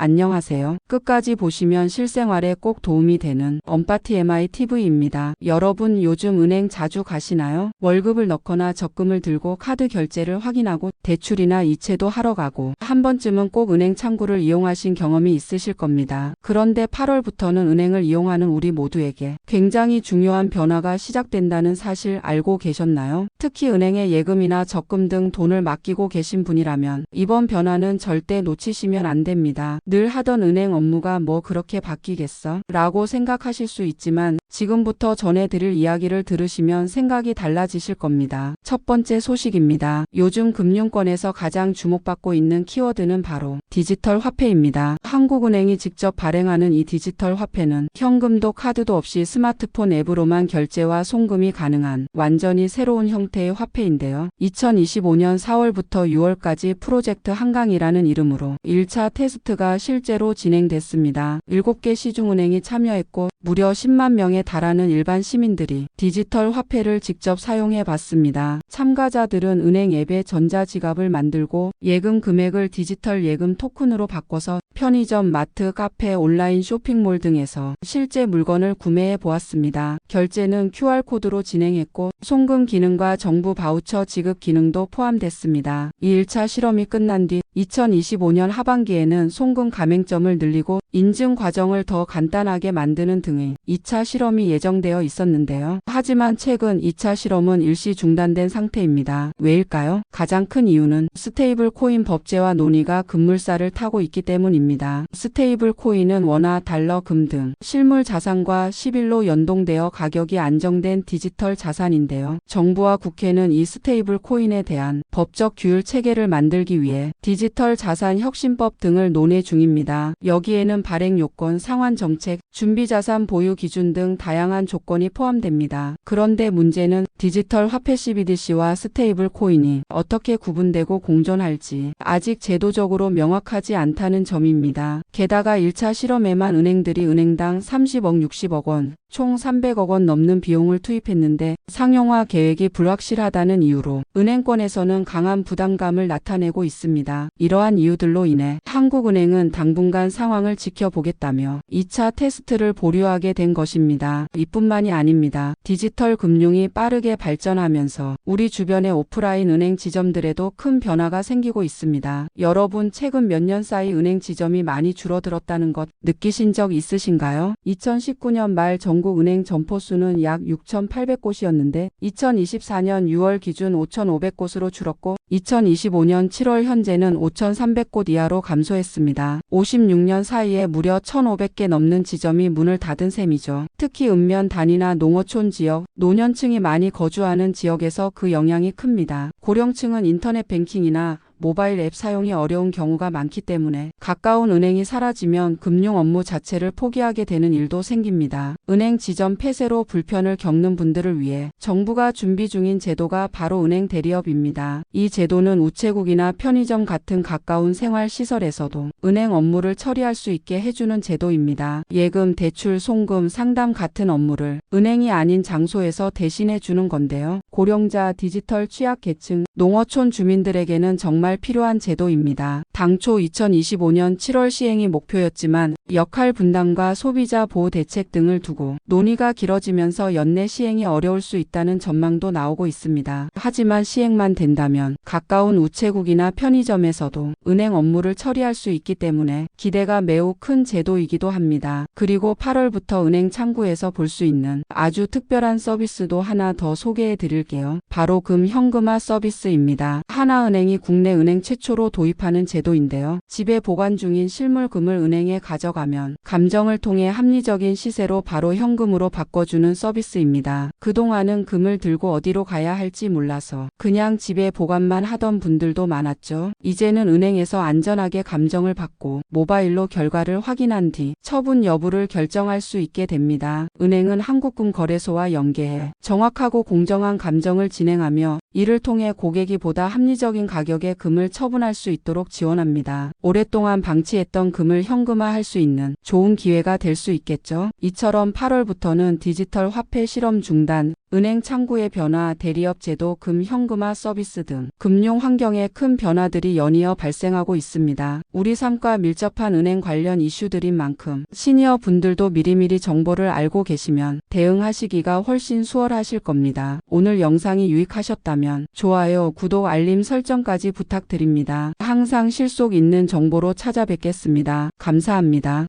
안녕하세요. 끝까지 보시면 실생활에 꼭 도움이 되는 엄빠티 MI TV입니다. 여러분 요즘 은행 자주 가시나요? 월급을 넣거나 적금을 들고 카드 결제를 확인하고 대출이나 이체도 하러 가고 한 번쯤은 꼭 은행 창구를 이용하신 경험이 있으실 겁니다. 그런데 8월부터는 은행을 이용하는 우리 모두에게 굉장히 중요한 변화가 시작된다는 사실 알고 계셨나요? 특히 은행에 예금이나 적금 등 돈을 맡기고 계신 분이라면 이번 변화는 절대 놓치시면 안 됩니다. 늘 하던 은행 업무가 뭐 그렇게 바뀌겠어? 라고 생각하실 수 있지만 지금부터 전해드릴 이야기를 들으시면 생각이 달라지실 겁니다. 첫 번째 소식입니다. 요즘 금융권에서 가장 주목받고 있는 키워드는 바로 디지털 화폐입니다. 한국은행이 직접 발행하는 이 디지털 화폐는 현금도 카드도 없이 스마트폰 앱으로만 결제와 송금이 가능한 완전히 새로운 형태의 화폐인데요. 2025년 4월부터 6월까지 프로젝트 한강이라는 이름으로 1차 테스트가 실제로 진행됐습니다. 7개 시중은행이 참여했고 무려 10만 명에 달하는 일반 시민들이 디지털 화폐를 직접 사용해 봤습니다. 참가자들은 은행 앱에 전자지갑을 만들고 예금 금액을 디지털 예금 토큰으로 바꿔서 편의점, 마트, 카페, 온라인 쇼핑몰 등에서 실제 물건을 구매해 보았습니다. 결제는 QR코드로 진행했고 송금 기능과 정부 바우처 지급 기능도 포함됐습니다. 이 1차 실험이 끝난 뒤 2025년 하반기에는 송금 가맹점을 늘리고 인증 과정을 더 간단하게 만드는 등의 2차 실험이 예정되어 있었는데요. 하지만 최근 2차 실험은 일시 중단된 상태입니다. 왜일까요? 가장 큰 이유는 스테이블 코인 법제화 논의가 급물살을 타고 있기 때문입니다. 스테이블 코인은 원화, 달러, 금 등 실물 자산과 10일로 연동되어 가격이 안정된 디지털 자산인데요. 정부와 국회는 이 스테이블 코인에 대한 법적 규율 체계를 만들기 위해 디지털 자산 혁신법 등을 논의 중입니다. 여기에는 발행 요건, 상환 정책, 준비 자산 보유 기준 등 다양한 조건이 포함됩니다. 그런데 문제는 디지털 화폐 CBDC와 스테이블 코인이 어떻게 구분되고 공존할지 아직 제도적으로 명확하지 않다는 점입니다. 게다가 1차 실험에만 은행들이 은행당 30억 60억 원, 총 300억 원 넘는 비용을 투입했는데 상용화 계획이 불확실하다는 이유로 은행권에서는 강한 부담감을 나타내고 있습니다. 이러한 이유들로 인해 한국은행은 당분간 상황을 지 켜보겠다며 2차 테스트를 보류하게 된 것입니다. 이뿐만이 아닙니다. 디지털 금융이 빠르게 발전하면서 우리 주변의 오프라인 은행 지점들에도 큰 변화가 생기고 있습니다. 여러분 최근 몇 년 사이 은행 지점이 많이 줄어들었다는 것 느끼신 적 있으신가요? 2019년 말 전국 은행 점포 수는 약 6,800곳이었는데 2024년 6월 기준 5,500곳으로 줄었고 2025년 7월 현재는 5,300곳 이하로 감소했습니다. 56년 사이에 무려 1,500개 넘는 지점이 문을 닫은 셈이죠. 특히 읍면 단위나 농어촌 지역, 노년층이 많이 거주하는 지역에서 그 영향이 큽니다. 고령층은 인터넷 뱅킹이나 모바일 앱 사용이 어려운 경우가 많기 때문에 가까운 은행이 사라지면 금융 업무 자체를 포기하게 되는 일도 생깁니다. 은행 지점 폐쇄로 불편을 겪는 분들을 위해 정부가 준비 중인 제도가 바로 은행 대리업입니다. 이 제도는 우체국이나 편의점 같은 가까운 생활 시설에서도 은행 업무를 처리할 수 있게 해주는 제도입니다. 예금, 대출, 송금, 상담 같은 업무를 은행이 아닌 장소에서 대신해 주는 건데요. 고령자, 디지털 취약계층, 농어촌 주민들에게는 정말 필요한 제도입니다. 당초 2025년 7월 시행이 목표였지만 역할 분담과 소비자 보호 대책 등을 두고 논의가 길어지면서 연내 시행이 어려울 수 있다는 전망도 나오고 있습니다. 하지만 시행만 된다면 가까운 우체국이나 편의점에서도 은행 업무를 처리할 수 있기 때문에 기대가 매우 큰 제도이기도 합니다. 그리고 8월부터 은행 창구에서 볼 수 있는 아주 특별한 서비스도 하나 더 소개해 드릴게요. 바로 금 현금화 서비스입니다. 하나은행이 국내 은행 최초로 도입하는 제도인데요. 집에 보관 중인 실물금을 은행에 가져 가면 감정을 통해 합리적인 시세로 바로 현금으로 바꿔주는 서비스입니다. 그동안은 금을 들고 어디로 가야 할지 몰라서 그냥 집에 보관만 하던 분들도 많았죠. 이제는 은행에서 안전하게 감정을 받고 모바일로 결과를 확인한 뒤 처분 여부를 결정할 수 있게 됩니다. 은행은 한국금 거래소와 연계해 정확하고 공정한 감정을 진행하며 이를 통해 고객이 보다 합리적인 가격에 금을 처분할 수 있도록 지원합니다. 오랫동안 방치했던 금을 현금화할 수 있는 좋은 기회가 될 수 있겠죠. 이처럼 8월부터는 디지털 화폐 실험 중단, 은행 창구의 변화, 대리업 제도, 금 현금화 서비스 등 금융 환경에 큰 변화들이 연이어 발생하고 있습니다. 우리 삶과 밀접한 은행 관련 이슈들인 만큼 시니어 분들도 미리미리 정보를 알고 계시면 대응하시기가 훨씬 수월하실 겁니다. 오늘 영상이 유익하셨다면 좋아요, 구독, 알림 설정까지 부탁드립니다. 항상 실속 있는 정보로 찾아뵙겠습니다. 감사합니다.